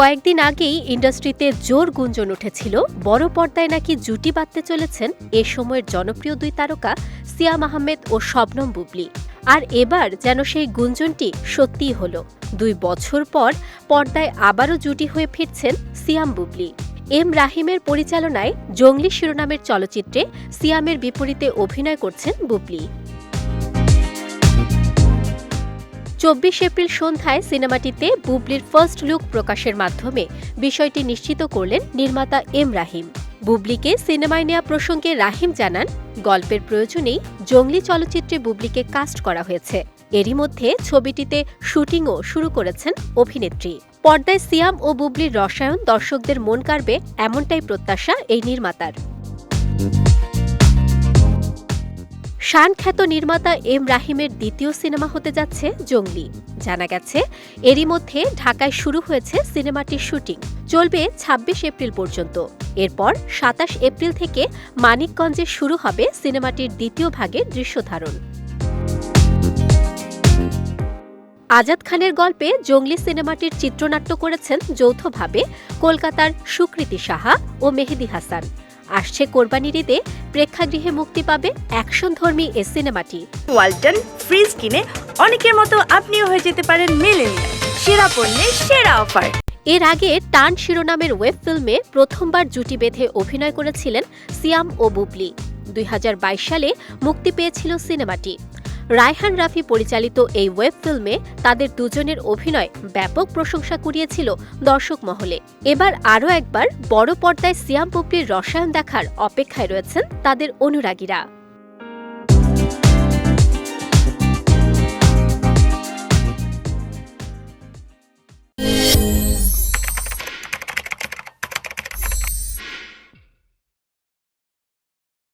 কয়েকদিন আগেই ইন্ডাস্ট্রিতে জোর গুঞ্জন উঠেছিল। বড় পর্দায় নাকি জুটি বাঁধতে চলেছেন এ সময়ের জনপ্রিয় দুই তারকা সিয়াম আহমেদ ও শবনম বুবলি। আর এবার যেন সেই গুঞ্জনটি সত্যিই হলো। দুই বছর পর পর্দায় আবারও জুটি হয়ে ফিরছেন সিয়াম বুবলি। এম রাহিমের পরিচালনায় জঙ্গলি শিরোনামের চলচ্চিত্রে সিয়ামের বিপরীতে অভিনয় করছেন বুবলি। চব্বিশ এপ্রিল সন্ধ্যায় সিনেমাটিতে বুবলির ফার্স্ট লুক প্রকাশের মাধ্যমে বিষয়টি নিশ্চিত করলেন নির্মাতা এম রাহিম। বুবলিকে সিনেমায় নেওয়া প্রসঙ্গে রাহিম জানান, গল্পের প্রয়োজনেই জঙ্গলি চলচ্চিত্রে বুবলিকে কাস্ট করা হয়েছে। এরই মধ্যে ছবিটিতে শুটিংও শুরু করেছেন অভিনেত্রী। পর্দায় সিয়াম ও বুবলির রসায়ন দর্শকদের মন কাড়বে এমনটাই প্রত্যাশা এই নির্মাতার। শান খ্যাত নির্মাতা এম রাহিমের দ্বিতীয় সিনেমা হতে যাচ্ছে জঙ্গলি। জানা গেছে, এরই মধ্যে ঢাকায় শুরু হয়েছে সিনেমাটির শুটিং। চলবে ২৬ এপ্রিল পর্যন্ত। এরপর সাতাশ এপ্রিল থেকে মানিকগঞ্জে শুরু হবে সিনেমাটির দ্বিতীয় ভাগের দৃশ্যধারণ আজাদ খানের গল্পে জঙ্গলি সিনেমাটির চিত্রনাট্য করেছেন যৌথভাবে কলকাতার সুকৃতি সাহা ও মেহেদি হাসান। আসছে কোরবানির ঈদে প্রেক্ষাগৃহে মুক্তি পাবে অ্যাকশন ধর্মী এ সিনেমাটি। ওয়ালটন ফ্রিজ কিনে অনেকের মতো আপনিও হয়ে যেতে পারেন মেলেনিয়া সেরা পণ্যের সেরা অফার। এর আগে টান শিরোনামের ওয়েব ফিল্মে প্রথমবার জুটি বেঁধে অভিনয় করেছিলেন সিয়াম ও বুবলি। দুই হাজার বাইশ সালে মুক্তি পেয়েছিল সিনেমাটি। রায়হান রাফি পরিচালিত এই ওয়েব ফিল্মে তাদের দুজনের অভিনয় ব্যাপক প্রশংসা কুড়িয়েছিল দর্শক মহলে। এবার আরও একবার বড় পর্দায় সিয়াম বুবলির রসায়ন দেখার অপেক্ষায় রয়েছেন তাদের অনুরাগীরা।